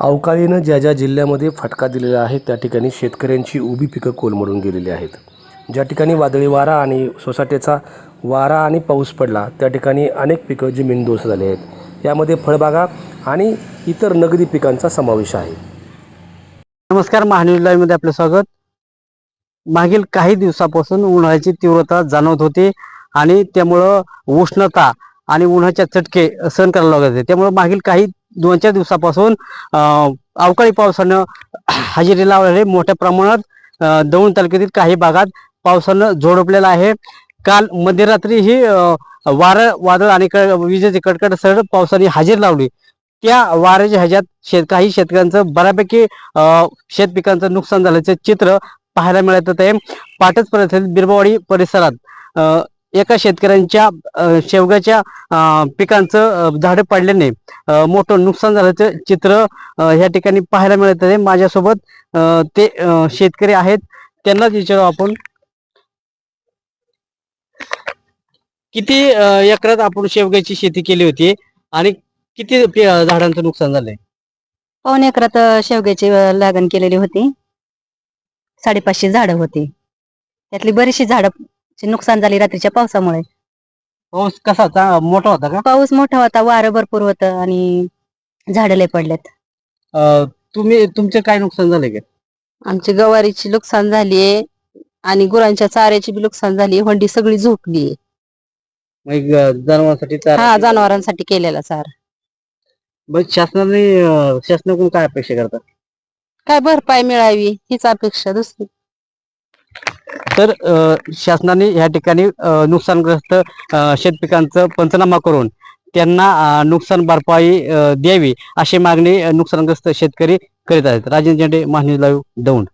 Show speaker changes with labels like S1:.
S1: अवकाळीनं ज्या ज्या जिल्ह्यामध्ये फटका दिलेला आहे त्या ठिकाणी शेतकऱ्यांची उभी पिकं कोलमडून गेलेली आहेत. ज्या ठिकाणी वादळी वारा आणि सोसाट्याचा वारा आणि पाऊस पडला त्या ठिकाणी अनेक पिकं जमीनदोस्त झाले आहेत. यामध्ये फळबागा आणि इतर नगदी पिकांचा समावेश आहे.
S2: नमस्कार महान्यूज लाईव्हमध्ये आपलं स्वागत. मागील काही दिवसापासून उन्हाळ्याची तीव्रता जाणवत होती आणि त्यामुळं उष्णता आणि उन्हाच्या चटके सहन करायला लागत होते. त्यामुळे मागील काही दोन चार दिवसापासून अवकाळी पावसानं हजेरी लावलेले मोठ्या प्रमाणात दौंड तालुक्यातील काही भागात पावसानं झोडपलेला आहे. काल मध्यरात्री ही वारं वादळ आणि क- विजेचे कडकड पावसाने हजेरी लावली. त्या वाऱ्याच्या ह्याच्यात शेत काही शेतकऱ्यांचं बऱ्यापैकी शेत पिकांचं नुकसान झाल्याचं चित्र पाहायला मिळत आहे. पाटच परिसरात बिरबावाडी परिसरात एका शेतकऱ्यांच्या शेवग्याच्या पिकांचं झाडं पडल्याने मोठं नुकसान झाल्याचं चित्र ह्या या ठिकाणी पाहायला मिळत आहे. माझ्यासोबत ते शेतकरी आहेत. त्यांनाच विचारू आपण. किती एकरात आपण शेवग्याची शेती केली होती आणि किती झाडांचं नुकसान झालंय?
S3: पावणे एकरात शेवग्याची लागण केलेली होती. साडेपाचशे झाडं होती. त्यातली बरीचशी झाडं नुकसान झाली रात्रीच्या पावसामुळे.
S2: पाऊस कसा होता? मोठा होता का?
S3: पाऊस मोठा होता वारं भरपूर होतं आणि झाडं लय पडलेत.
S2: अ, तुम्ही तुमचे काय नुकसान झाले का?
S3: आमची गवारीची नुकसान झालीये आणि गुरांच्या चाऱ्याची बी नुकसान झाली होंडी सगळी झोपली
S2: मग अ, जनावरांसाठी चारा-
S3: हा जनावरांसाठी केलेला सार
S2: मग शासनाने अ, शासनाकडून काय अपेक्षा करतात?
S3: काय भरपाई मिळावी हीच अपेक्षा दुसरी.
S2: तर शासनाने या ठिकाणी नुकसानग्रस्त शेतपिकांचं पंचनामा करून त्यांना नुकसान भरपाई द्यावी अशी मागणी नुकसानग्रस्त शेतकरी करीत आहेत. राजेंद्र झेंडे महानिज लाईव्ह दौंड.